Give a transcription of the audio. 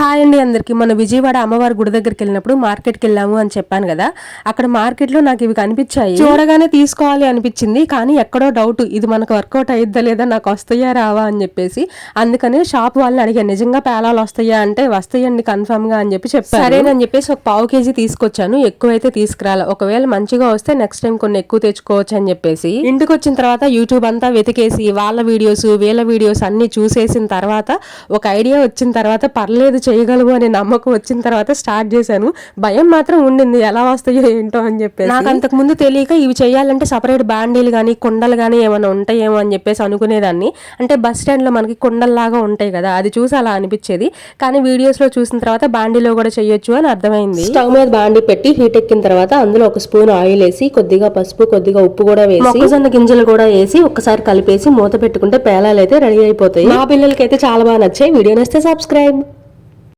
Hi అండి అందరికీ. మన విజయవాడ అమ్మవారి గుడి దగ్గరికి వెళ్ళినప్పుడు మార్కెట్కి వెళ్ళాము అని చెప్పాను కదా. అక్కడ మార్కెట్లో నాకు ఇవి కనిపించాయి. చూడగానే తీసుకోవాలి అనిపించింది. కానీ ఎక్కడో డౌట్ ఇది మనకు వర్కౌట్ అయ్యిద్దా లేదా నాకు వస్తాయా రావా అని చెప్పేసి అందుకని షాప్ వాళ్ళని అడిగాను. నిజంగా పేలాలు వస్తాయా అంటే వస్తాయండి కన్ఫర్మ్గా అని చెప్పి చెప్పాను. సరేనని చెప్పేసి ఒక పావు కేజీ తీసుకొచ్చాను. ఎక్కువైతే తీసుకురాలి. ఒకవేళ మంచిగా వస్తే నెక్స్ట్ టైం కొన్ని ఎక్కువ తెచ్చుకోవచ్చు అని చెప్పేసి ఇంటికి వచ్చిన తర్వాత యూట్యూబ్ అంతా వెతికేసి వాళ్ళ వీడియోస్ వీళ్ళ వీడియోస్ అన్ని చూసేసిన తర్వాత ఒక ఐడియా వచ్చిన తర్వాత పర్లేదు చేయగలము అనే నమ్మకం వచ్చిన తర్వాత స్టార్ట్ చేశాను. భయం మాత్రం ఉండింది ఎలా వస్తాయో ఏంటో అని చెప్పేసి. నాకు అంతకు ముందు తెలియక ఇవి చేయాలంటే సపరేట్ బాండీలు కానీ కుండలు కానీ ఏమైనా ఉంటాయేమో అని చెప్పేసి అనుకునేదాన్ని. అంటే బస్ స్టాండ్లో మనకి కుండల్లాగా ఉంటాయి కదా అది చూసి అలా అనిపించేది. కానీ వీడియోస్లో చూసిన తర్వాత బాండీలో కూడా చేయొచ్చు అని అర్థమైంది. స్టవ్ మీద బాండీ పెట్టి హీట్ ఎక్కిన తర్వాత అందులో ఒక స్పూన్ ఆయిల్ వేసి కొద్దిగా పసుపు కొద్దిగా ఉప్పు కూడా వేసి మొక్కజొన్న గింజలు కూడా వేసి ఒకసారి కలిపేసి మూత పెట్టుకుంటే పేలాలు అయితే రెడీ అయిపోతాయి. మా పిల్లలకి అయితే చాలా బాగా నచ్చాయి. వీడియో నచ్చితే సబ్స్క్రైబ్